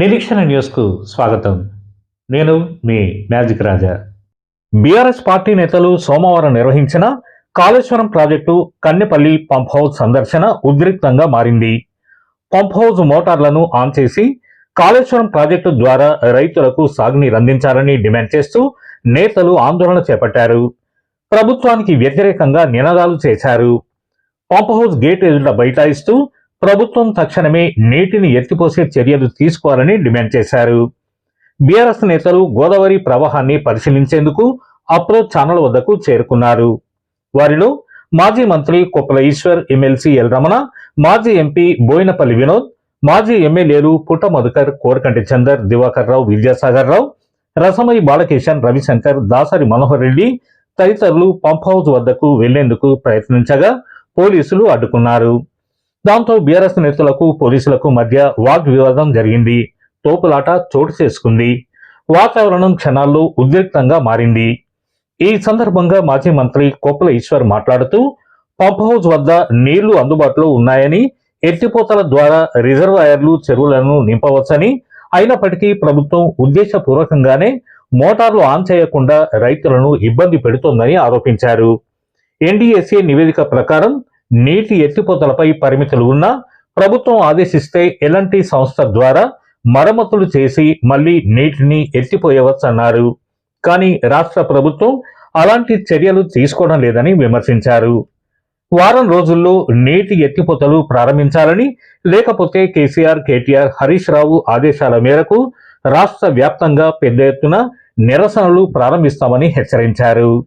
నిరీక్షణ న్యూస్కు స్వాగతం. నేను మీ మ్యాజిక్ రాజా. బీఆర్ఎస్ పార్టీ నేతలు సోమవారం నిర్వహించిన Kaleshwaram project Kannepalli pump house సందర్శన ఉద్రిక్తంగా మారింది. పంప్ హౌస్ మోటార్లను ఆన్ చేసి కాళేశ్వరం ప్రాజెక్టు ద్వారా రైతులకు సాగునీరు అందించాలని డిమాండ్ చేస్తూ నేతలు ఆందోళన చేపట్టారు. ప్రభుత్వానికి వ్యతిరేకంగా నినాదాలు చేశారు. పంప్ హౌస్ గేట్ ఎదుట బైఠాయిస్తూ ప్రభుత్వం తక్షణమే నీటిని ఎత్తిపోసే చర్యలు తీసుకోవాలని డిమాండ్ చేశారు. బీఆర్ఎస్ నేతలు గోదావరి ప్రవాహాన్ని పరిశీలించేందుకు అప్రోచ్ ఛానల్ వద్దకు చేరుకున్నారు. వారిలో మాజీ మంత్రి కొప్పల ఈశ్వర్ ఎమ్మెల్సీ ఎల్ రమణ మాజీ ఎంపీ బోయినపల్లి వినోద్ మాజీ ఎమ్మెల్యేలు పుట్ట మధుకర్ కోరకంటి చందర్ దివాకర్ రావు విద్యాసాగర్ రావు రసమయి బాలకిషన్ రవిశంకర్ దాసరి మనోహర్ రెడ్డి తదితరులు పంప్ హౌస్ వద్దకు వెళ్ళేందుకు ప్రయత్నించగా పోలీసులు అడ్డుకున్నారు. దాంతో బీఆర్ఎస్ నేతలకు పోలీసులకు మధ్య వాగ్వివాదం జరిగింది. తోపులాట చోటు చేసుకుంది. వాతావరణం క్షణాల్లో ఉద్రిక్తంగా మారింది. ఈ సందర్భంగా మాజీ మంత్రి కొప్పుల ఈశ్వర్ మాట్లాడుతూ పంప్ హౌస్ వద్ద నీళ్ళు అందుబాటులో ఉన్నాయని ఎత్తిపోతల ద్వారా రిజర్వాయర్లు చెరువులను నింపవచ్చని అయినప్పటికీ ప్రభుత్వం ఉద్దేశపూర్వకంగానే మోటార్లు ఆన్ చేయకుండా రైతులను ఇబ్బంది పెడుతోందని ఆరోపించారు. ఎన్డీఎస్ఏ నివేదిక ప్రకారం నీటి ఎత్తిపోతలపై పరిమితులు ఉన్నా ప్రభుత్వం ఆదేశిస్తే ఎలాంటి సంస్థ ద్వారా మరమ్మతులు చేసి మళ్ళీ నీటిని ఎత్తిపోయవచ్చన్నారు. కానీ రాష్ట్ర ప్రభుత్వం అలాంటి చర్యలు తీసుకోవడం లేదని విమర్శించారు. వారం రోజుల్లో నీటి ఎత్తిపోతలు ప్రారంభించాలని లేకపోతే కేసీఆర్ కేటీఆర్ హరీష్ రావు ఆదేశాల మేరకు రాష్ట్ర వ్యాప్తంగా పెద్ద ఎత్తున నిరసనలు ప్రారంభిస్తామని హెచ్చరించారు.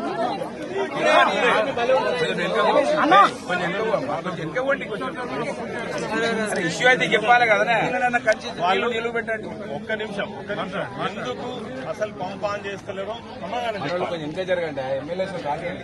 ఇష్యూ అయితే చెప్పాలి కదా వాళ్ళు నిలువ పెట్టండి ఒక్క నిమిషం ఒక్క నిమిషం ఎందుకు అసలు పంప్ ఆన్ చేస్తలేరో. కొంచెం ఇంకా జరగండి ఎమ్మెల్యే రానియండి